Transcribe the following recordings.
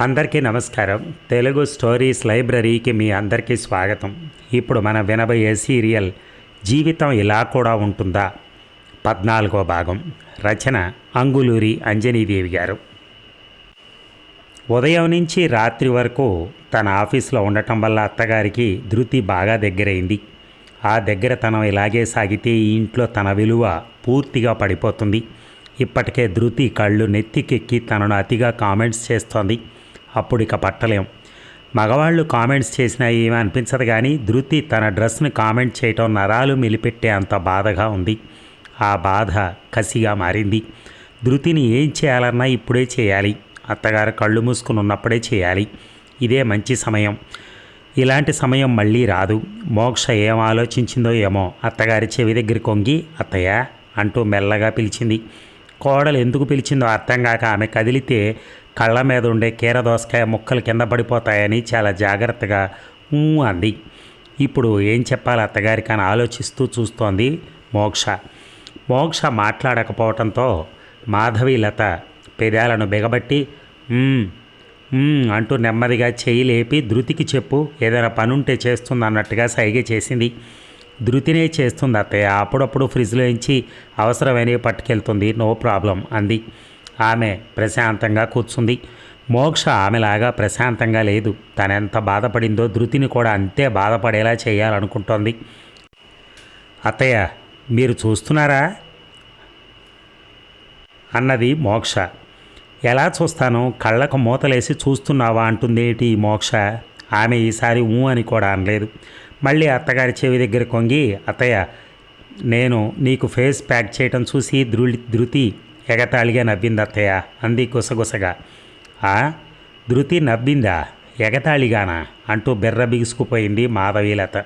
అందరికీ నమస్కారం. తెలుగు స్టోరీస్ లైబ్రరీకి మీ అందరికీ స్వాగతం. ఇప్పుడు మన వినబోయే సీరియల్ జీవితం ఇలా కూడా ఉంటుందా? పద్నాలుగో భాగం. రచన అంగులూరి అంజనీదేవి గారు. ఉదయం నుంచి రాత్రి వరకు తన ఆఫీస్లో ఉండటం వల్ల అత్తగారికి ధృతి బాగా దగ్గరైంది. ఆ దగ్గర తనం ఇలాగే సాగితే ఈ ఇంట్లో తన విలువ పూర్తిగా పడిపోతుంది. ఇప్పటికే ధృతి కళ్ళు నెత్తికెక్కి తనను అతిగా కామెంట్స్ చేస్తోంది. అప్పుడు ఇక పట్టలేం. మగవాళ్ళు కామెంట్స్ చేసినా ఏమీ అనిపించదు కానీ ధృతి తన డ్రెస్ని కామెంట్ చేయటం నరాలు మిలిపెట్టే అంత బాధగా ఉంది. ఆ బాధ కసిగా మారింది. ధృతిని ఏం చేయాలన్నా ఇప్పుడే చేయాలి. అత్తగారు కళ్ళు మూసుకుని ఉన్నప్పుడే చేయాలి. ఇదే మంచి సమయం. ఇలాంటి సమయం మళ్ళీ రాదు. మోక్ష ఏం ఆలోచించిందో ఏమో అత్తగారి చెవి దగ్గర కొంగి అత్తయ్య అంటూ మెల్లగా పిలిచింది. కోడలు ఎందుకు పిలిచిందో అర్థం కాక ఆమె కదిలితే కళ్ళ మీద ఉండే కీర దోసకాయ ముక్కలు కింద పడిపోతాయని చాలా జాగ్రత్తగా అంది. ఇప్పుడు ఏం చెప్పాలి అత్తగారికి అని ఆలోచిస్తూ చూస్తోంది మోక్ష. మోక్ష మాట్లాడకపోవటంతో మాధవి లత పెదాలను బిగబట్టి అంటూ నెమ్మదిగా చెయ్యి లేపి ధృతికి చెప్పు ఏదైనా పనుంటే చేస్తుంది అన్నట్టుగా సైగ చేసింది. ధృతినే చేస్తుంది అత్తయ్య అప్పుడప్పుడు ఫ్రిడ్జ్లో నుంచి అవసరమైనవి పట్టుకెళ్తుంది నో ప్రాబ్లం అంది. ఆమె ప్రశాంతంగా కూర్చుంది. మోక్ష ఆమెలాగా ప్రశాంతంగా లేదు. తనెంత బాధపడిందో ధృతిని కూడా అంతే బాధపడేలా చేయాలనుకుంటోంది. అత్తయ్య మీరు చూస్తున్నారా? అన్నది మోక్ష. ఎలా చూస్తాను? కళ్ళకు మూతలేసి చూస్తున్నావా? అంటుందేటి మోక్ష? ఆమె ఈసారి ఊ అని కూడా అనలేదు. మళ్ళీ అత్తగారి చెవి దగ్గర కొంగి అత్తయ్య నేను నీకు ఫేస్ ప్యాక్ చేయటం చూసి ధృ ధృతి ఎగతాళిగా నవ్వింది అత్తయ్య. అంది గుసగుసగా. ఆ? ధృతి నవ్విందా? ఎగతాళిగానా? అంటూ బెర్ర బిగుసుకుపోయింది మాధవీలత.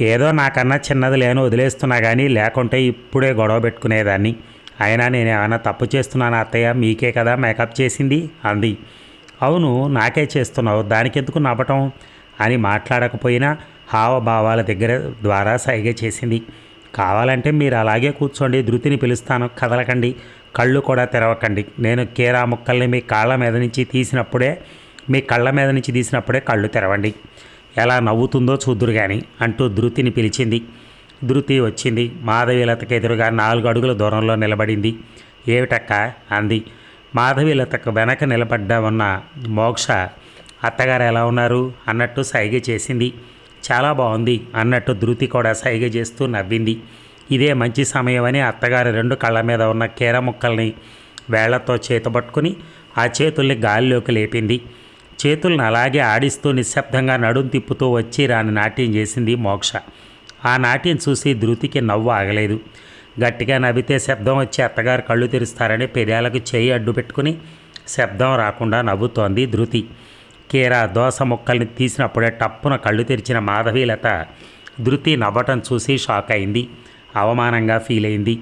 ఏదో నాకన్నా చిన్నది లేను వదిలేస్తున్నా కానీ లేకుంటే ఇప్పుడే గొడవ పెట్టుకునేదాన్ని. అయినా నేను ఏమైనా తప్పు చేస్తున్నాను అత్తయ్య? మీకే కదా మేకప్ చేసింది? అంది. అవును నాకే చేస్తున్నావు. దానికెందుకు నవ్వటం? అని మాట్లాడకపోయినా హావభావాల దగ్గర ద్వారా సైగ చేసింది. కావాలంటే మీరు అలాగే కూర్చోండి ధృతిని పిలుస్తాను కదలకండి కళ్ళు కూడా తెరవకండి. నేను కీరా ముక్కల్ని మీ కాళ్ళ మీద నుంచి తీసినప్పుడే మీ కళ్ళ మీద నుంచి తీసినప్పుడే కళ్ళు తెరవండి. ఎలా నవ్వుతుందో చూద్దురు కానీ అంటూ ధృతిని పిలిచింది. ధృతి వచ్చింది. మాధవీలతకు ఎదురుగా నాలుగు అడుగుల దూరంలో నిలబడింది. ఏమిటక్క? అంది. మాధవీలతకు వెనక నిలబడ్డా ఉన్న మోక్ష అత్తగారు ఎలా ఉన్నారు? అన్నట్టు సైగ చేసింది. చాలా బాగుంది అన్నట్టు ధృతి కూడా సైగ చేస్తూ నవ్వింది. ఇదే మంచి సమయం అని అత్తగారి రెండు కళ్ళ మీద ఉన్న కీర ముక్కల్ని వేళ్ళతో చేతబట్టుకుని ఆ చేతుల్ని గాలిలోకి లేపింది. చేతులను అలాగే ఆడిస్తూ నిశ్శబ్దంగా నడుం తిప్పుతూ వచ్చి రాని నాట్యం చేసింది మోక్ష. ఆ నాట్యం చూసి ధృతికి నవ్వు ఆగలేదు. గట్టిగా నవ్వితే శబ్దం వచ్చి అత్తగారు కళ్ళు తెరుస్తారని పెదాలకు చేయి అడ్డు పెట్టుకుని శబ్దం రాకుండా నవ్వుతోంది ధృతి. కీరా దోస ముక్కల్ని తీసినప్పుడే టప్పున కళ్ళు తెరిచిన మాధవీలత ధృతి నవ్వటం చూసి షాక్ అయింది. అవమానంగా ఫీల్ అయింది.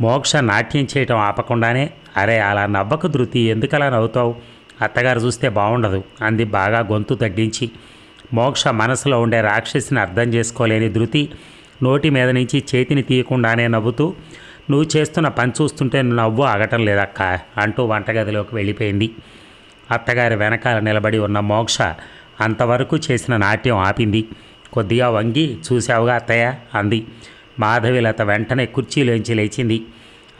మోక్ష నాట్యం చేయటం ఆపకుండానే అరే అలా నవ్వకు ధృతి ఎందుకలా నవ్వుతావు? అత్తగారు చూస్తే బాగుండదు అంది బాగా గొంతు తగ్గించి. మోక్ష మనసులో ఉండే రాక్షసిని అర్థం చేసుకోలేని ధృతి నోటి మీద నుంచి చేతిని తీయకుండానే నవ్వుతూ నువ్వు చేస్తున్న పని చూస్తుంటే నవ్వు ఆగటం లేదక్క అంటూ వంటగదిలోకి వెళ్ళిపోయింది. అత్తగారి వెనకాల నిలబడి ఉన్న మోక్ష అంతవరకు చేసిన నాట్యం ఆపింది. కొద్దిగా వంగి చూసావుగా అత్తయ్య అంది. మాధవిలత వెంటనే కుర్చీలోంచి లేచింది.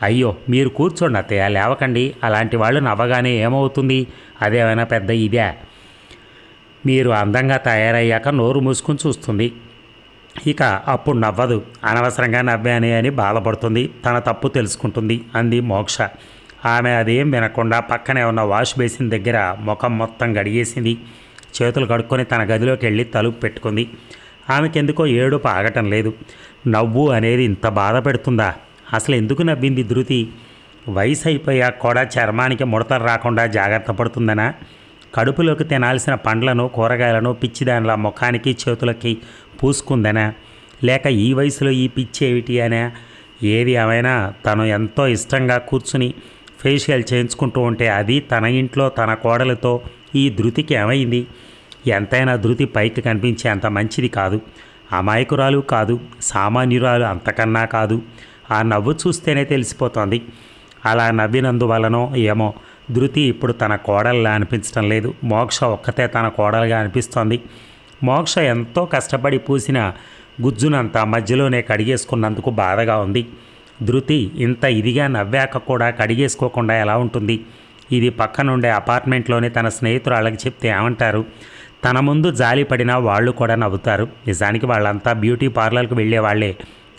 అయ్యో మీరు కూర్చోండి అత్తయ్య లేవకండి. అలాంటి వాళ్ళు నవ్వగానే ఏమవుతుంది? అదేమైనా పెద్ద ఇదే? మీరు అందంగా తయారయ్యాక నోరు మూసుకుని చూస్తుంది. ఇక అప్పుడు నవ్వదు. అనవసరంగా నవ్వానే అని బాధపడుతుంది. తన తప్పు తెలుసుకుంటుంది అంది మోక్ష. ఆమె అదేం వినకుండా పక్కనే ఉన్న వాష్ బేసిన్ దగ్గర ముఖం మొత్తం గడిగేసింది. చేతులు కడుక్కొని తన గదిలోకి వెళ్ళి తలుపు పెట్టుకుంది. ఆమెకెందుకో ఏడుపు ఆగటం లేదు. నవ్వు అనేది ఇంత బాధ పెడుతుందా? అసలు ఎందుకు నవ్వింది ధృతి? వయసు అయిపోయాక కూడా చర్మానికి ముడతలు రాకుండా జాగ్రత్త పడుతుందనా? కడుపులోకి తినాల్సిన పండ్లను కూరగాయలను పిచ్చిదానిలా ముఖానికి చేతులకి పూసుకుందనా? లేక ఈ వయసులో ఈ పిచ్చి ఏమిటి అనే? ఏది ఏమైనా తను ఎంతో ఇష్టంగా కూర్చుని ఫేషియల్ చేయించుకుంటూ ఉంటే అది తన ఇంట్లో తన కోడలతో ఈ ధృతికి ఏమైంది? ఎంతైనా ధృతి పైకి కనిపించే అంత మంచిది కాదు. అమాయకురాలు కాదు. సామాన్యురాలు అంతకన్నా కాదు. ఆ నవ్వు చూస్తేనే తెలిసిపోతోంది. అలా నవ్వినందువలనో ఏమో ధృతి ఇప్పుడు తన కోడల్లా అనిపించడం లేదు. మోక్ష ఒక్కతే తన కోడలుగా అనిపిస్తోంది. మోక్ష ఎంతో కష్టపడి పూసిన గుజ్జునంతా మధ్యలోనే కడిగేసుకున్నందుకు బాధగా ఉంది. ధృతి ఇంత ఇదిగా నవ్వాక కూడా కడిగేసుకోకుండా ఎలా ఉంటుంది? ఇది పక్కనుండే అపార్ట్మెంట్లోని తన స్నేహితురాళ్ళకి చెప్తే ఏమంటారు? తన ముందు జాలి పడినా వాళ్ళు కూడా నవ్వుతారు. నిజానికి వాళ్ళంతా బ్యూటీ పార్లర్కి వెళ్ళేవాళ్ళే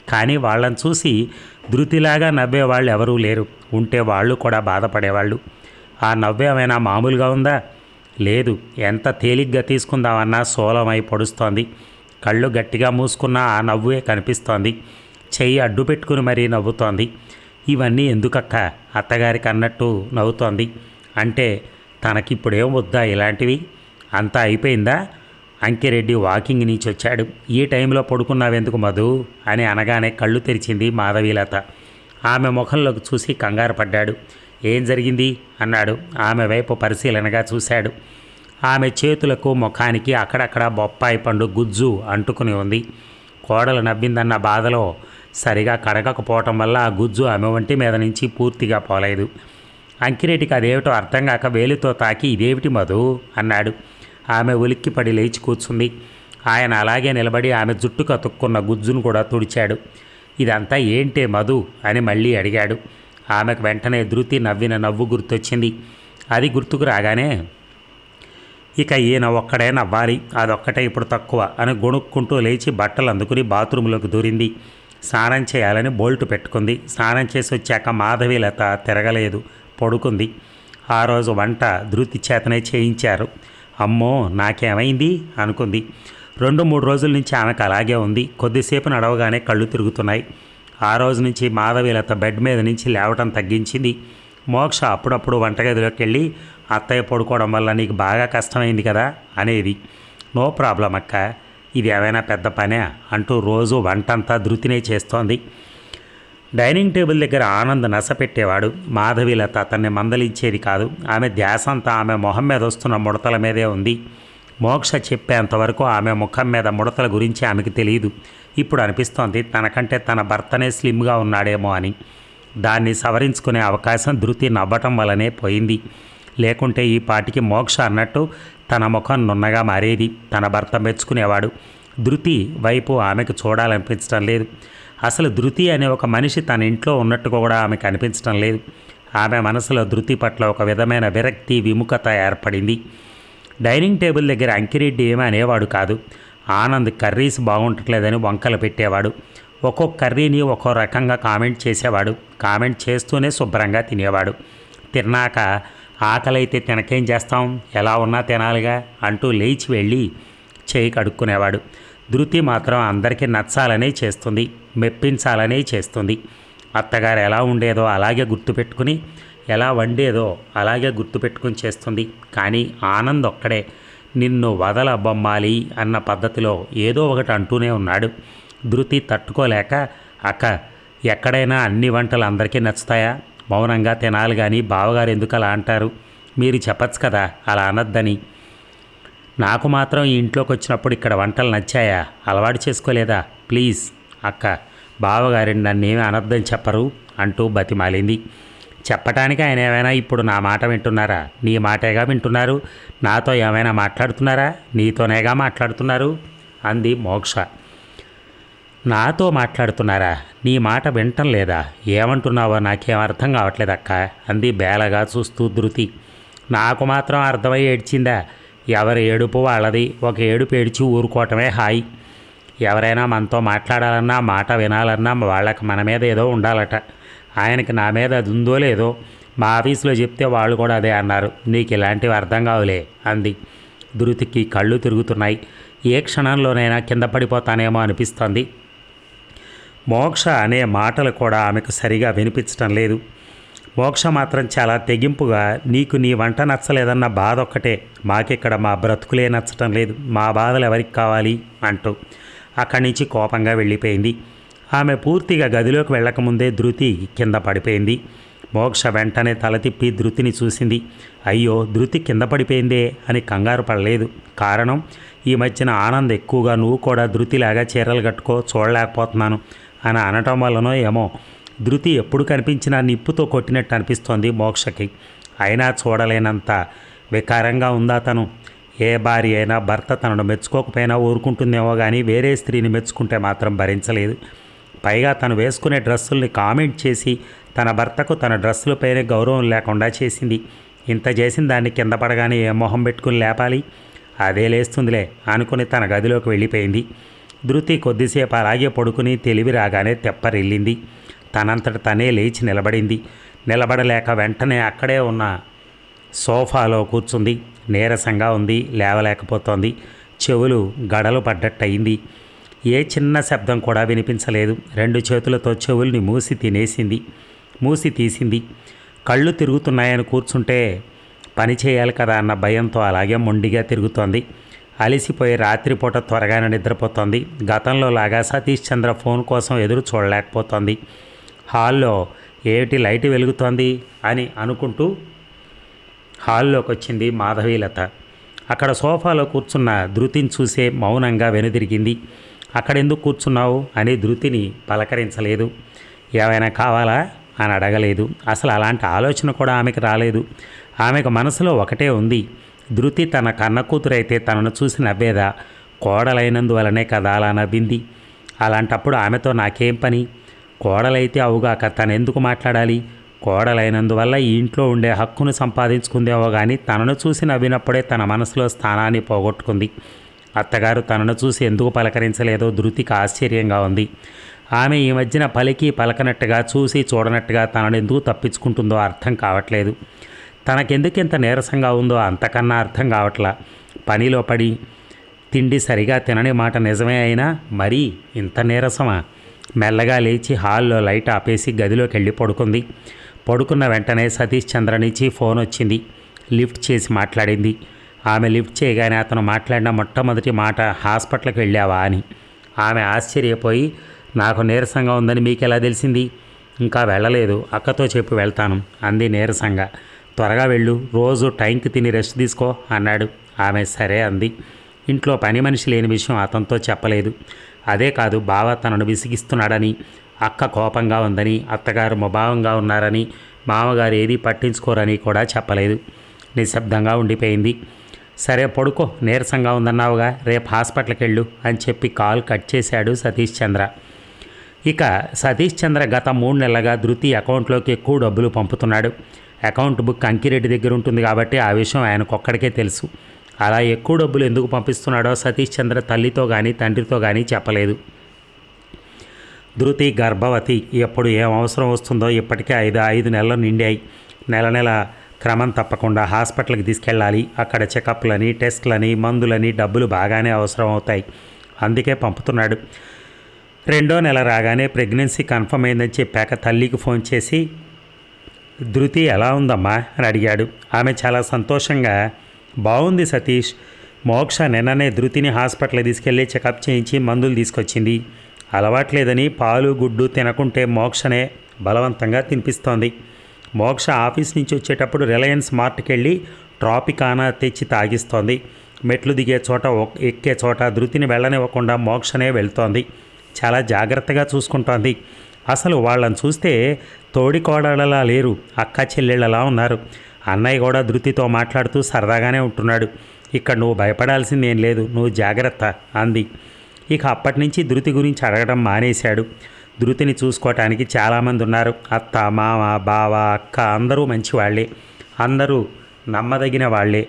కానీ వాళ్ళని చూసి ధృతిలాగా నవ్వేవాళ్ళు ఎవరూ లేరు. ఉంటే వాళ్ళు కూడా బాధపడేవాళ్ళు. ఆ నవ్వేమైనా మామూలుగా ఉందా? లేదు. ఎంత తేలిగ్గా తీసుకుందామన్నా సోలమై పొడుస్తోంది కళ్ళు గట్టిగా మూసుకున్నా ఆ నవ్వే కనిపిస్తోంది. చెయ్యి అడ్డు పెట్టుకుని మరీ నవ్వుతోంది. ఇవన్నీ ఎందుకక్క? అత్తగారికి అన్నట్టు నవ్వుతోంది. అంటే తనకిప్పుడేం వద్దా ఇలాంటివి? అంతా అయిపోయిందా? అంకిరెడ్డి వాకింగ్ నుంచి వచ్చాడు. ఈ టైంలో పడుకున్నావెందుకు మధు అని అనగానే కళ్ళు తెరిచింది మాధవీలత. ఆమె ముఖంలోకి చూసి కంగారు పడ్డాడు. ఏం జరిగింది అన్నాడు. ఆమె వైపు పరిశీలనగా చూశాడు. ఆమె చేతులకు ముఖానికి అక్కడక్కడ బొప్పాయి పండు గుజ్జు అంటుకుని ఉంది. కోడలు నవ్విందన్న బాధలో సరిగా కడగకపోవటం వల్ల ఆ గుజ్జు ఆమె ఒంటి మీద నుంచి పూర్తిగా పోలేదు. అంకిరెడ్డికి అదేమిటో అర్థం కాక వేలితో తాకి ఇదేమిటి మధు? అన్నాడు. ఆమె ఉలిక్కిపడి లేచి కూర్చుంది. ఆయన అలాగే నిలబడి ఆమె జుట్టు కతుక్కున్న గుజ్జును కూడా తుడిచాడు. ఇదంతా ఏంటే మధు? అని మళ్ళీ అడిగాడు. ఆమెకు వెంటనే ధృతి నవ్విన నవ్వు గుర్తొచ్చింది. అది గుర్తుకు రాగానే ఇక ఈయన ఒక్కడే నవ్వాలి. అదొక్కటే ఇప్పుడు తక్కువ అని గొణుక్కుంటూ లేచి బట్టలు అందుకుని బాత్రూంలోకి దూరింది. స్నానం చేయాలని బోల్ట్ పెట్టుకుంది. స్నానం చేసి వచ్చాక మాధవీలత తిరగలేదు పడుకుంది. ఆ రోజు వంట ధృతి చేతనే చేయించారు. అమ్మో నాకేమైంది? అనుకుంది. రెండు మూడు రోజుల నుంచి ఆమెకు అలాగే ఉంది. కొద్దిసేపు నడవగానే కళ్ళు తిరుగుతున్నాయి. ఆ రోజు నుంచి మాధవీలత బెడ్ మీద నుంచి లేవటం తగ్గించింది. మోక్ష అప్పుడప్పుడు వంటగదిలోకి వెళ్ళి అత్తయ్య పడుకోవడం వల్ల నీకు బాగా కష్టమైంది కదా అనేది. నో ప్రాబ్లం అక్క ఇది ఏమైనా పెద్ద పనే అంటూ రోజు వంటంతా ధృతినే చేస్తోంది. డైనింగ్ టేబుల్ దగ్గర ఆనంద్ నసపెట్టేవాడు మాధవీలత అతన్ని మందలించేది కాదు. ఆమె ధ్యాసంతా ఆమె మొహం మీద వస్తున్న ముడతల మీదే ఉంది. మోక్ష చెప్పేంతవరకు ఆమె ముఖం మీద ముడతల గురించి ఆమెకు తెలియదు. ఇప్పుడు అనిపిస్తోంది తనకంటే తన భర్తనే స్లిమ్గా ఉన్నాడేమో అని. దాన్ని సవరించుకునే అవకాశం ధృతి నవ్వటం వల్లనే పోయింది. లేకుంటే ఈ పాటికి మోక్ష అన్నట్టు తన ముఖం నున్నగా మారేది. తన భర్త మెచ్చుకునేవాడు. ధృతి వైపు ఆమెకు చూడాలనిపించడం లేదు. అసలు ధృతి అనే ఒక మనిషి తన ఇంట్లో ఉన్నట్టు కూడా ఆమెకు అనిపించడం లేదు. ఆమె మనసులో ధృతి పట్ల ఒక విధమైన విరక్తి విముఖత ఏర్పడింది. డైనింగ్ టేబుల్ దగ్గర అంకిరెడ్డి ఏమీ అనేవాడు కాదు. ఆనంద్ కర్రీస్ బాగుండట్లేదని వంకలు పెట్టేవాడు. ఒక్కొక్క కర్రీని ఒక్కో రకంగా కామెంట్ చేసేవాడు. కామెంట్ చేస్తూనే శుభ్రంగా తినేవాడు. తిన్నాక ఆకలైతే తినకేం చేస్తాం? ఎలా ఉన్నా తినాలిగా అంటూ లేచి వెళ్ళి చేయి కడుక్కునేవాడు. ధృతి మాత్రం అందరికీ నచ్చాలనే చేస్తుంది మెప్పించాలనే చేస్తుంది. అత్తగారు ఎలా ఉండేదో అలాగే గుర్తుపెట్టుకుని ఎలా వండేదో అలాగే గుర్తుపెట్టుకుని చేస్తుంది. కానీ ఆనంద్ ఒక్కడే నిన్ను వదల బొమ్మాలి అన్న పద్ధతిలో ఏదో ఒకటి అంటూనే ఉన్నాడు. ధృతి తట్టుకోలేక అక్క ఎక్కడైనా అన్ని వంటలు అందరికీ నచ్చుతాయా? మౌనంగా తినాలి కానీ బావగారు ఎందుకు అలా అంటారు? మీరు చెప్పచ్చు కదా అలా అనొద్దని. నాకు మాత్రం ఈ ఇంట్లోకి వచ్చినప్పుడు ఇక్కడ వంటలు నచ్చాయా? అలవాటు చేసుకోలేదా? ప్లీజ్ అక్క బావగారిని నన్నేమీ అనర్థం చెప్పరు అంటూ బతిమాలింది. చెప్పటానికి ఆయన ఏమైనా ఇప్పుడు నా మాట వింటున్నారా? నీ మాటేగా వింటున్నారు? నాతో ఏమైనా మాట్లాడుతున్నారా? నీతోనేగా మాట్లాడుతున్నారు? అంది మోక్ష. నాతో మాట్లాడుతున్నారా? నీ మాట వింటం లేదా? ఏమంటున్నావో నాకేం అర్థం కావట్లేదక్క అంది బేలగా చూస్తూ ధృతి. నాకు మాత్రం అర్థమై ఏడ్చిందా? ఎవరి ఏడుపు వాళ్ళది? ఒక ఏడుపు ఏడ్చి ఊరుకోవటమే హాయి. ఎవరైనా మనతో మాట్లాడాలన్నా మాట వినాలన్నా వాళ్ళకి మన మీద ఏదో ఉండాలట. ఆయనకి నా మీద అది ఉందో లేదో మా ఆఫీస్లో చెప్తే వాళ్ళు కూడా అదే అన్నారు. నీకు ఇలాంటివి అర్థం కావులే అంది. ధృతికి కళ్ళు తిరుగుతున్నాయి. ఏ క్షణంలోనైనా కింద పడిపోతానేమో అనిపిస్తోంది. మోక్ష అనే మాటలు కూడా ఆమెకు సరిగా వినిపించటం లేదు. మోక్ష మాత్రం చాలా తెగింపుగా నీకు నీ వంట నచ్చలేదన్న బాధ ఒక్కటే మాకిక్కడ మా బ్రతుకులే నచ్చటం లేదు మా బాధలు ఎవరికి కావాలి? అంటూ అక్కడి నుంచి కోపంగా వెళ్ళిపోయింది. ఆమె పూర్తిగా గదిలోకి వెళ్ళకముందే ధృతి కింద పడిపోయింది. మోక్ష వెంటనే తల తిప్పి ధృతిని చూసింది. అయ్యో ధృతి కింద పడిపోయిందే అని కంగారు పడలేదు. కారణం ఈ మధ్యన ఆనంద్ ఎక్కువగా నువ్వు కూడా ధృతిలాగా చీరలు కట్టుకో చూడలేకపోతున్నాను. అని అనటం వల్లనో ఏమో. ధృతి ఎప్పుడు కనిపించినా నిప్పుతో కొట్టినట్టు అనిపిస్తోంది మోక్షకి. అయినా చూడలేనంత వికారంగా ఉందా తను? ఏ భార్య అయినా భర్త తనను మెచ్చుకోకపోయినా ఊరుకుంటుందేమో కానీ వేరే స్త్రీని మెచ్చుకుంటే మాత్రం భరించలేదు. పైగా తను వేసుకునే డ్రెస్సుల్ని కామెంట్ చేసి తన భర్తకు తన డ్రెస్సులపైనే గౌరవం లేకుండా చేసింది. ఇంత చేసిన దాన్ని కింద పడగానే ఏ మొహం పెట్టుకుని లేపాలి? అదే లేస్తుందిలే అనుకుని తన గదిలోకి వెళ్ళిపోయింది. ధృతి కొద్దిసేపు అలాగే పడుకుని తెలివి రాగానే తెప్పరిల్లింది. తనంతట తనే లేచి నిలబడింది. నిలబడలేక వెంటనే అక్కడే ఉన్న సోఫాలో కూర్చుంది. నీరసంగా ఉంది లేవలేకపోతోంది. చెవులు గడలు పడ్డట్టయింది. ఏ చిన్న శబ్దం కూడా వినిపించలేదు. రెండు చేతులతో చెవుల్ని మూసి తినేసింది. మూసి తీసింది. కళ్ళు తిరుగుతున్నాయని కూర్చుంటే పని చేయాలి కదా అన్న భయంతో అలాగే మొండిగా తిరుగుతోంది. అలిసిపోయి రాత్రిపూట త్వరగానే నిద్రపోతోంది. గతంలో లాగా సతీష్ చంద్ర ఫోన్ కోసం ఎదురు చూడలేకపోతోంది. హాల్లో ఏమిటి లైట్ వెలుగుతోంది అని అనుకుంటూ హాల్లోకి వచ్చింది మాధవీలత. అక్కడ సోఫాలో కూర్చున్న ధృతిని చూసే మౌనంగా వెనుదిరిగింది. అక్కడ ఎందుకు కూర్చున్నావు? అని ధృతిని పలకరించలేదు. ఏమైనా కావాలా? అని అడగలేదు. అసలు అలాంటి ఆలోచన కూడా ఆమెకు రాలేదు. ఆమెకు మనసులో ఒకటే ఉంది. ధృతి తన కన్న కూతురైతే తనను చూసి నవ్వేదా? కోడలైనందువలనే కదా అలా నవ్వింది. అలాంటప్పుడు ఆమెతో నాకేం పని? కోడలైతే అవుగాక తనెందుకు మాట్లాడాలి? కోడలైనందువల్ల ఈ ఇంట్లో ఉండే హక్కును సంపాదించుకుందేమో కానీ తనను చూసి నవ్వినప్పుడే తన మనసులో స్థానాన్ని పోగొట్టుకుంది. అత్తగారు తనను చూసి ఎందుకు పలకరించలేదో ధృతికి ఆశ్చర్యంగా ఉంది. ఆమె ఈ మధ్యన పలికి పలకనట్టుగా చూసి చూడనట్టుగా తనను ఎందుకు తప్పించుకుంటుందో అర్థం కావట్లేదు. తనకెందుకు ఇంత నీరసంగా ఉందో అంతకన్నా అర్థం కావట్లా. పనిలో పడి తిండి సరిగా తినని మాట నిజమే అయినా మరీ ఇంత నీరసమా? మెల్లగా లేచి హాల్లో లైట్ ఆపేసి గదిలోకి వెళ్ళి పడుకుంది. పడుకున్న వెంటనే సతీష్ చంద్ర నుంచి ఫోన్ వచ్చింది. లిఫ్ట్ చేసి మాట్లాడింది. ఆమె లిఫ్ట్ చేయగానే అతను మాట్లాడిన మొట్టమొదటి మాట హాస్పిటల్కి వెళ్ళావా? అని. ఆమె ఆశ్చర్యపోయి నాకు నీరసంగా ఉందని మీకు ఎలా తెలిసింది? ఇంకా వెళ్ళలేదు. అక్కతో చెప్పి వెళ్తాను అంది నీరసంగా. త్వరగా వెళ్ళు రోజు టైంకి తిని రెస్ట్ తీసుకో అన్నాడు. ఆమె సరే అంది. ఇంట్లో పని మనిషి లేని విషయం అతనితో చెప్పలేదు. అదే కాదు బావ తనను విసిగిస్తున్నాడని అక్క కోపంగా ఉందని అత్తగారు ముభావంగా ఉన్నారని మామగారు ఏది పట్టించుకోరని కూడా చెప్పలేదు. నిశ్శబ్దంగా ఉండిపోయింది. సరే పడుకో నీరసంగా ఉందన్నావుగా రేపు హాస్పిటల్కి వెళ్ళు అని చెప్పి కాల్ కట్ చేశాడు సతీష్ చంద్ర. ఇక సతీష్ చంద్ర గత మూడు నెలలుగా ధృతి అకౌంట్లోకి ఎక్కువ డబ్బులు పంపుతున్నాడు. అకౌంట్ బుక్ అంకిరెడ్డి దగ్గర ఉంటుంది కాబట్టి ఆ విషయం ఆయనకొక్కడికే తెలుసు. అలా ఎక్కువ డబ్బులు ఎందుకు పంపిస్తున్నాడో సతీష్ చంద్ర తల్లితో కానీ తండ్రితో కానీ చెప్పలేదు. ధృతి గర్భవతి ఎప్పుడు ఏం అవసరం వస్తుందో ఇప్పటికే ఐదు ఐదు నెలలు నిండాయి. నెల నెల క్రమం తప్పకుండా హాస్పిటల్కి తీసుకెళ్ళాలి. అక్కడ చెకప్లని టెస్ట్లని మందులని డబ్బులు బాగానే అవసరం అవుతాయి. అందుకే పంపుతున్నాడు. రెండో నెల రాగానే ప్రెగ్నెన్సీ కన్ఫర్మ్ అయిందని చెప్పాక తల్లికి ఫోన్ చేసి ధృతి ఎలా ఉందమ్మా? అని అడిగాడు. ఆమె చాలా సంతోషంగా బాగుంది సతీష్. మోక్ష నిన్ననే ధృతిని హాస్పిటల్ తీసుకెళ్ళి చెకప్ చేయించి మందులు తీసుకొచ్చింది. అలవాట్లేదని పాలు గుడ్డు తినకుంటే మోక్షనే బలవంతంగా తినిపిస్తోంది. మోక్ష ఆఫీస్ నుంచి వచ్చేటప్పుడు రిలయన్స్ మార్ట్కి వెళ్ళి ట్రాపికానా తెచ్చి తాగిస్తోంది. మెట్లు దిగే చోట ఎక్కే చోట ధృతిని వెళ్ళనివ్వకుండా మోక్షనే వెళ్తోంది. చాలా జాగ్రత్తగా చూసుకుంటోంది. అసలు వాళ్ళని చూస్తే తోడి కోడళ్ళలా లేరు అక్క చెల్లెళ్ళలా ఉన్నారు. అన్నయ్య కూడా ధృతితో మాట్లాడుతూ సరదాగానే ఉంటున్నాడు. ఇక్కడ నువ్వు భయపడాల్సింది ఏం లేదు నువ్వు జాగ్రత్త అంది. ఇక అప్పటి నుంచి ధృతి గురించి అడగడం మానేశాడు. ధృతిని చూసుకోవటానికి చాలామంది ఉన్నారు. అత్త మామ బావ అక్క అందరూ మంచివాళ్ళే. అందరూ నమ్మదగిన వాళ్ళే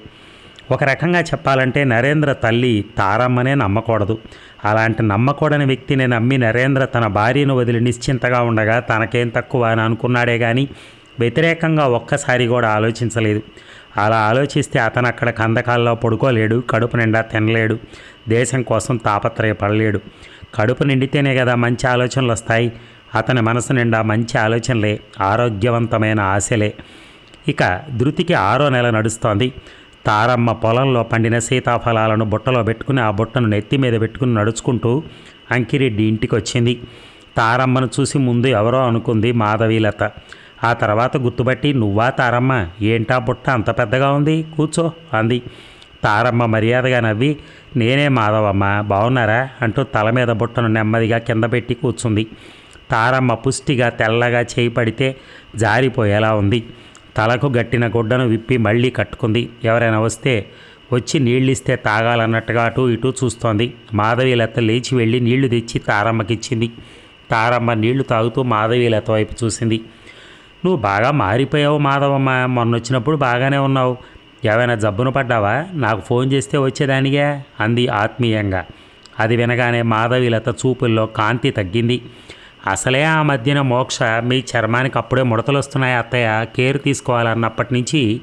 ఒక రకంగా చెప్పాలంటే నరేంద్ర తల్లి తారమ్మనే నమ్మకూడదు. అలాంటి నమ్మకూడని వ్యక్తిని నమ్మి నరేంద్ర తన భార్యను వదిలి నిశ్చింతగా ఉండగా తనకేం తక్కువ అని అనుకున్నాడే కానీ వ్యతిరేకంగా ఒక్కసారి కూడా ఆలోచించలేదు. అలా ఆలోచిస్తే అతను అక్కడ కందకాల్లో పడుకోలేడు కడుపు నిండా తినలేడు దేశం కోసం తాపత్రయపడలేడు. కడుపు నిండితేనే కదా మంచి ఆలోచనలు వస్తాయి. అతని మనసు నిండా మంచి ఆలోచనలే ఆరోగ్యవంతమైన ఆశలే. ఇక ధృతికి ఆరో నెల నడుస్తోంది. తారమ్మ పొలంలో పండిన సీతాఫలాలను బుట్టలో పెట్టుకుని ఆ బుట్టను నెత్తి మీద పెట్టుకుని నడుచుకుంటూ అంకిరెడ్డి ఇంటికి వచ్చింది తారమ్మను చూసి ముందు ఎవరో అనుకుంది మాధవీలత. ఆ తర్వాత గుర్తుపట్టి నువ్వా తారమ్మ? ఏంటా బుట్ట? అంత పెద్దగా ఉంది. కూర్చో అంది. తారమ్మ మర్యాదగా నవ్వి నేనే మాధవమ్మ. బాగున్నారా అంటూ తల మీద బుట్టను నెమ్మదిగా కింద పెట్టి కూర్చుంది. తారమ్మ పుష్టిగా తెల్లగా చేయి పడితే జారిపోయేలా ఉంది. తలకు గట్టిన గుడ్డను విప్పి మళ్ళీ కట్టుకుంది. ఎవరైనా వస్తే వచ్చి నీళ్ళిస్తే తాగాలన్నట్టుగా అటు ఇటు చూస్తోంది. మాధవీలత లేచి వెళ్ళి నీళ్ళు తెచ్చి తారమ్మకిచ్చింది. తారమ్మ నీళ్ళు తాగుతూ మాధవీలత వైపు చూసింది. నువ్వు బాగా మారిపోయావు మాధవమ్మ. మొన్న వచ్చినప్పుడు బాగానే ఉన్నావు. ఏమైనా జబ్బున పడ్డావా? నాకు ఫోన్ చేస్తే వచ్చేదానిగా? అంది ఆత్మీయంగా. అది వినగానే మాధవీలత చూపుల్లో కాంతి తగ్గింది. అసలే ఆ మధ్యన మోక్ష మీ చర్మానికి అప్పుడే ముడతలు వస్తున్నాయి అత్తయ్య కేర్ తీసుకోవాలన్నప్పటి నుంచి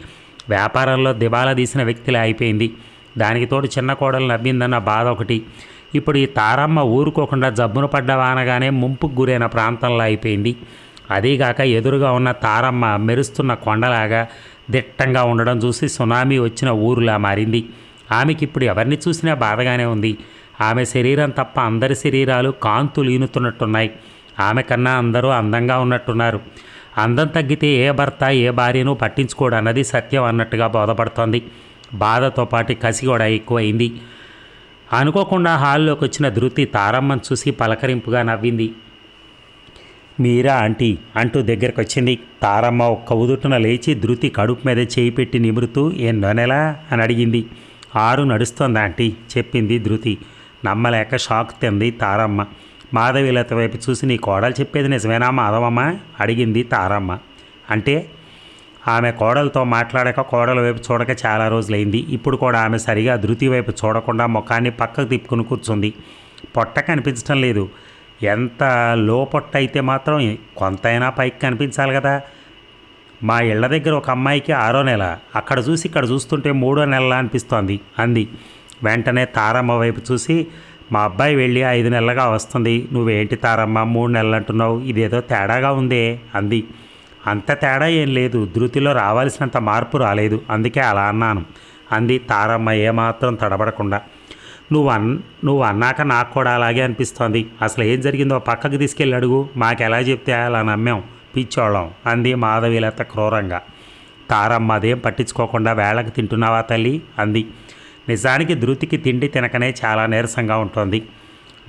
వ్యాపారంలో దివాలా తీసిన వ్యక్తిలా అయిపోయింది. దానికి తోడు చిన్న కోడలు నవ్విందన్న బాధ ఒకటి. ఇప్పుడు ఈ తారమ్మ ఊరుకోకుండా జబ్బున పడ్డవా అనగానే ముంపుకు గురైన ప్రాంతంలో అయిపోయింది. అదీగాక ఎదురుగా ఉన్న తారమ్మ మెరుస్తున్న కొండలాగా దిట్టంగా ఉండడం చూసి సునామీ వచ్చిన ఊరులా మారింది. ఆమెకి ఇప్పుడు ఎవరిని చూసినా బాధగానే ఉంది. ఆమె శరీరం తప్ప అందరి శరీరాలు కాంతులు ఈనుతున్నట్టున్నాయి. ఆమె కన్నా అందరూ అందంగా ఉన్నట్టున్నారు. అందం తగ్గితే ఏ భర్త ఏ భార్యను పట్టించుకోడు అన్నది సత్యం అన్నట్టుగా బోధపడుతోంది. బాధతో పాటు కసి కూడా ఎక్కువైంది. అనుకోకుండా హాల్లోకి వచ్చిన ధృతి తారమ్మను చూసి పలకరింపుగా నవ్వింది. మీరా ఆంటీ? అంటూ దగ్గరకు వచ్చింది తారమ్మ ఒక్క ఉదుటున లేచి ధృతి కడుపు మీద చేయి పెట్టి నిమురుతూ ఎన్నో నెలా? అని అడిగింది. ఆరు నడుస్తోంది ఆంటీ చెప్పింది ధృతి. నమ్మలేక షాక్ తింది తారమ్మ. మాధవీలత వైపు చూసి నీ కోడలు చెప్పేది నిజమేనా మాధవమ్మ? అడిగింది తారమ్మ. అంటే ఆమె కోడలతో మాట్లాడక కోడల వైపు చూడక చాలా రోజులైంది. ఇప్పుడు కూడా ఆమె సరిగా ధృతి వైపు చూడకుండా ముఖాన్ని పక్కకు తిప్పుకుని కూర్చుంది. పొట్ట కనిపించడం లేదు. ఎంత లో పొట్ట అయితే మాత్రం కొంతైనా పైకి కనిపించాలి కదా. మా ఇళ్ళ దగ్గర ఒక అమ్మాయికి ఆరో నెల. అక్కడ చూసి ఇక్కడ చూస్తుంటే మూడో నెలలా అనిపిస్తోంది అంది. వెంటనే తారమ్మ వైపు చూసి మా అబ్బాయి వెళ్ళి ఐదు నెలలుగా వస్తుంది. నువ్వేంటి తారమ్మ మూడు నెలలు అంటున్నావు ఇదేదో తేడాగా ఉందే అంది. అంత తేడా ఏం లేదు. ధృతిలో రావాల్సినంత మార్పు రాలేదు. అందుకే అలా అన్నాను. అంది తారమ్మ ఏమాత్రం తడబడకుండా. నువ్వు అన్ నువ్వు అన్నాక నాకు కూడా అలాగే అనిపిస్తోంది. అసలు ఏం జరిగిందో పక్కకి తీసుకెళ్ళి అడుగు. మాకెలా చెప్తే అలా నమ్మాం. పిచ్చోళ్ళం అంది మాధవీలత క్రూరంగా. తారమ్మ అదేం పట్టించుకోకుండా వేళకి తింటున్నావా తల్లి? అంది. నిజానికి ధృతికి తిండి తినకనే చాలా నీరసంగా ఉంటుంది.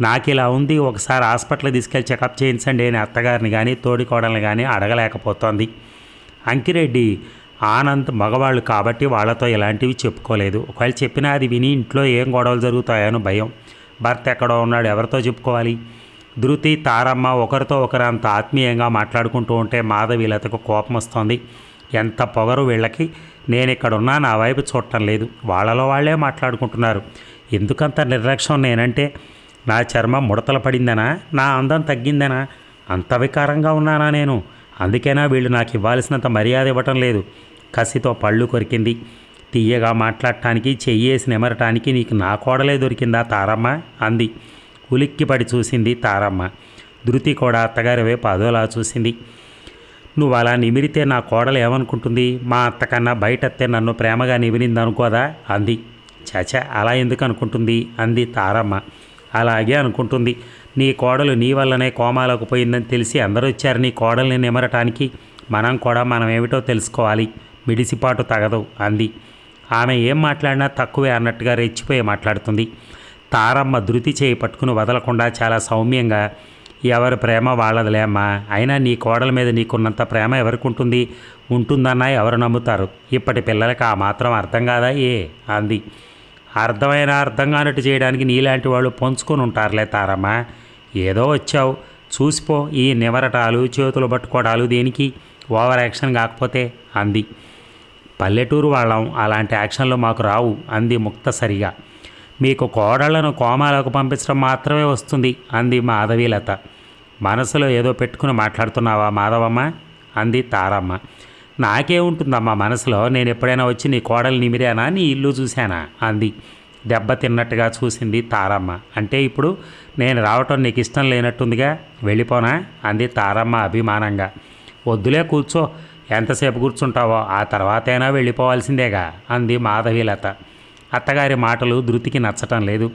నాకు ఇలా ఉంది ఒకసారి హాస్పిటల్ తీసుకెళ్ళి చెకప్ చేయించండి అని అత్తగారిని కానీ తోడికోడల్ని కానీ అడగలేకపోతోంది. అంకిరెడ్డి ఆనంద్ మగవాళ్ళు కాబట్టి వాళ్ళతో ఇలాంటివి చెప్పుకోలేదు. ఒకవేళ చెప్పినా అది విని ఇంట్లో ఏం గొడవలు జరుగుతాయని భయం. భర్త ఎక్కడో ఉన్నాడు ఎవరితో చెప్పుకోవాలి? ధృతి తారమ్మ ఒకరితో ఒకరు అంత ఆత్మీయంగా మాట్లాడుకుంటూ ఉంటే మాధవీలతకు కోపం వస్తోంది ఎంత పొగరు వీళ్ళకి? నేను ఇక్కడున్నా నా వైపు చూడటం లేదు. వాళ్ళలో వాళ్ళే మాట్లాడుకుంటున్నారు. ఎందుకంత నిర్లక్ష్యం నేనంటే నా చర్మం ముడతలు పడిందనా? నా అందం తగ్గిందనా? అంత వికారంగా ఉన్నానా నేను? అందుకేనా వీళ్ళు నాకు ఇవ్వాల్సినంత మర్యాద ఇవ్వటం లేదు. కసితో పళ్ళు కొరికింది. తీయగా మాట్లాడటానికి చెయ్యేసి నెమరటానికి నీకు నా కోడలే దొరికిందా తారమ్మ? అంది. ఉలిక్కిపడి చూసింది తారమ్మ. ధృతి కూడా అత్తగారి వైపు అదోలా చూసింది. నువ్వు అలా నిమిరితే నా కోడలు ఏమనుకుంటుంది? మా అత్తకన్నా బయటత్తే నన్ను ప్రేమగా నిమిరిందనుకోదా అంది. చచ అలా ఎందుకు అనుకుంటుంది? అంది తారమ్మ. అలాగే అనుకుంటుంది. నీ కోడలు నీ వల్లనే కోమాలకు పోయిందని తెలిసి అందరూ వచ్చారు నీ కోడల్ని నిమరటానికి. మనం కూడా మనం ఏమిటో తెలుసుకోవాలి. మిడిసిపాటు తగదు అంది. ఆమె ఏం మాట్లాడినా తక్కువే అన్నట్టుగా రెచ్చిపోయి మాట్లాడుతుంది. తారమ్మ ధృతి చేయి పట్టుకుని వదలకుండా చాలా సౌమ్యంగా ఎవరి ప్రేమ వాళ్ళదిలే అమ్మా. అయినా నీ కోడల మీద నీకున్నంత ప్రేమ ఎవరికి ఉంటుంది ఉంటుందన్నా ఎవరు నమ్ముతారు? ఇప్పటి పిల్లలకి ఆ మాత్రం అర్థం కాదా ఏ? అంది. అర్థమైన అర్థం కానట్టు చేయడానికి నీలాంటి వాళ్ళు పంచుకొని ఉంటారులే తారమ్మ. ఏదో వచ్చావు. చూసిపో ఈ నివరటాలు చేతులు పట్టుకోవడాలు దేనికి? ఓవర్ యాక్షన్ కాకపోతే అంది. పల్లెటూరు వాళ్ళం అలాంటి యాక్షన్లు మాకు రావు అంది ముక్తసరిగా. మీకు కోడళ్ళను కోమాలకు పంపించడం మాత్రమే వస్తుంది అంది మాధవీలత. మనసులో ఏదో పెట్టుకుని మాట్లాడుతున్నావా మాధవమ్మ? అంది తారమ్మ. నాకే ఉంటుందమ్మా మనసులో నేను ఎప్పుడైనా వచ్చి నీ కోడలు నిమిరానా నీ ఇల్లు చూశానా? అంది. దెబ్బ తిన్నట్టుగా చూసింది తారమ్మ. అంటే ఇప్పుడు నేను రావటం నీకు ఇష్టం లేనట్టుందిగా? వెళ్ళిపోనా? అంది తారమ్మ అభిమానంగా. వద్దులే కూర్చో ఎంతసేపు కూర్చుంటావో ఆ తర్వాతైనా వెళ్ళిపోవాల్సిందేగా అంది మాధవీలత. అత్తగారి మాటలు ధృతికి నచ్చటం లేదు.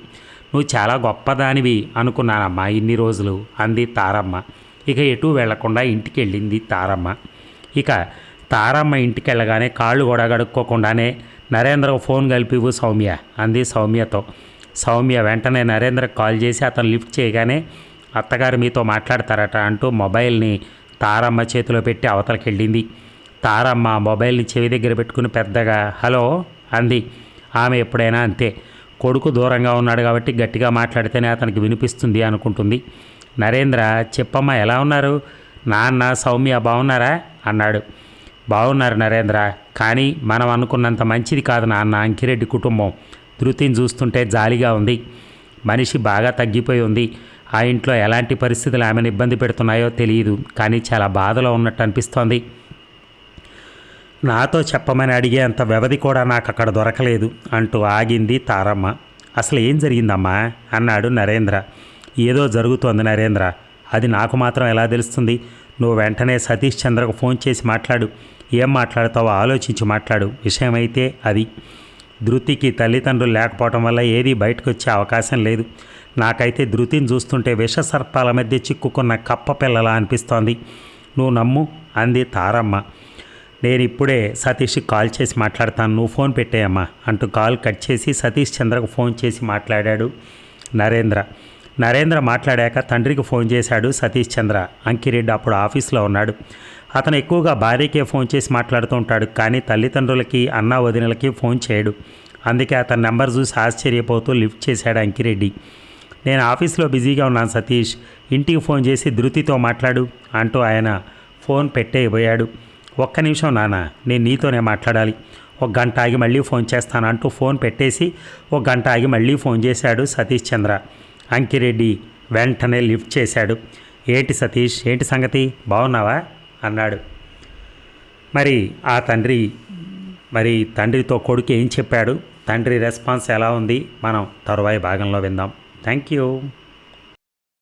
నువ్వు చాలా గొప్పదానివి అనుకున్నానమ్మా ఇన్ని రోజులు అంది తారమ్మ. ఇక ఎటు వెళ్ళకుండా ఇంటికి వెళ్ళింది తారమ్మ. ఇక తారమ్మ ఇంటికి వెళ్ళగానే కాళ్ళు కూడా గడుక్కోకుండానే నరేంద్రకు ఫోన్ కలిపివు సౌమ్య అంది సౌమ్యతో. సౌమ్య వెంటనే నరేంద్ర కాల్ చేసి అతను లిఫ్ట్ చేయగానే అత్తగారు మీతో మాట్లాడతారట అంటూ మొబైల్ని తారమ్మ చేతిలో పెట్టి అవతలకెళ్ళింది. తారమ్మ మొబైల్ని చెవి దగ్గర పెట్టుకుని పెద్దగా హలో అంది. ఆమె ఎప్పుడైనా అంతే. కొడుకు దూరంగా ఉన్నాడు కాబట్టి గట్టిగా మాట్లాడితేనే అతనికి వినిపిస్తుంది అనుకుంటుంది. నరేంద్ర చెప్పమ్మ ఎలా ఉన్నారు? నాన్న సౌమ్య బాగున్నారా అన్నాడు. బాగున్నారు నరేంద్ర కానీ మనం అనుకున్నంత మంచిది కాదు నాన్న అంకిరెడ్డి కుటుంబం. ధృతిని చూస్తుంటే జాలిగా ఉంది. మనిషి బాగా తగ్గిపోయి ఉంది. ఆ ఇంట్లో ఎలాంటి పరిస్థితులు ఆమెను ఇబ్బంది పెడుతున్నాయో తెలియదు కానీ చాలా బాధలో ఉన్నట్టు అనిపిస్తోంది. నాతో చెప్పమని అడిగే అంత వ్యవధి కూడా నాకు అక్కడ దొరకలేదు అంటూ ఆగింది తారమ్మ. అసలు ఏం జరిగిందమ్మా? అన్నాడు నరేంద్ర. ఏదో జరుగుతోంది నరేంద్ర. అది నాకు మాత్రం ఎలా తెలుస్తుంది? నువ్వు వెంటనే సతీష్ చంద్రకు ఫోన్ చేసి మాట్లాడు. ఏం మాట్లాడతావో ఆలోచించి మాట్లాడు. విషయమైతే అది. ధృతికి తల్లిదండ్రులు లేకపోవటం వల్ల ఏది బయటకు వచ్చే అవకాశం లేదు. నాకైతే ధృతిని చూస్తుంటే విష సర్పాల మధ్య చిక్కుకున్న కప్ప పిల్లలా అనిపిస్తోంది. నువ్వు నమ్ము అంది తారమ్మ. నేను ఇప్పుడే సతీష్కి కాల్ చేసి మాట్లాడతాను. నువ్వు ఫోన్ పెట్టేయమ్మా అంటూ కాల్ కట్ చేసి సతీష్ చంద్రకు ఫోన్ చేసి మాట్లాడాడు నరేంద్ర. నరేంద్ర మాట్లాడాక తండ్రికి ఫోన్ చేశాడు సతీష్ చంద్ర. అంకిరెడ్డి అప్పుడు ఆఫీస్లో ఉన్నాడు. అతను ఎక్కువగా భార్యకే ఫోన్ చేసి మాట్లాడుతూ ఉంటాడు కానీ తల్లిదండ్రులకి అన్న వదినలకి ఫోన్ చేయడు. అందుకే అతని నెంబర్ చూసి ఆశ్చర్యపోతూ లిఫ్ట్ చేశాడు అంకిరెడ్డి. నేను ఆఫీస్లో బిజీగా ఉన్నాను సతీష్. ఇంటికి ఫోన్ చేసి ధృతితో మాట్లాడు అంటూ ఆయన ఫోన్ పెట్టేయబోయాడు. ఒక్క నిమిషం నాన్న నేను నీతోనే మాట్లాడాలి. ఒక గంట ఆగి మళ్ళీ ఫోన్ చేస్తాను అంటూ ఫోన్ పెట్టేసి ఒక గంట ఆగి మళ్ళీ ఫోన్ చేశాడు సతీష్ చంద్ర. అంకిరెడ్డి వెంటనే లిఫ్ట్ చేశాడు. ఏంటి సతీష్ ఏంటి సంగతి? బాగున్నావా అన్నాడు. మరి ఆ తండ్రి మరి తండ్రితో కొడుకు ఏం చెప్పాడు? తండ్రి రెస్పాన్స్ ఎలా ఉంది? మనం తరువాయి భాగంలో విందాం. Thank you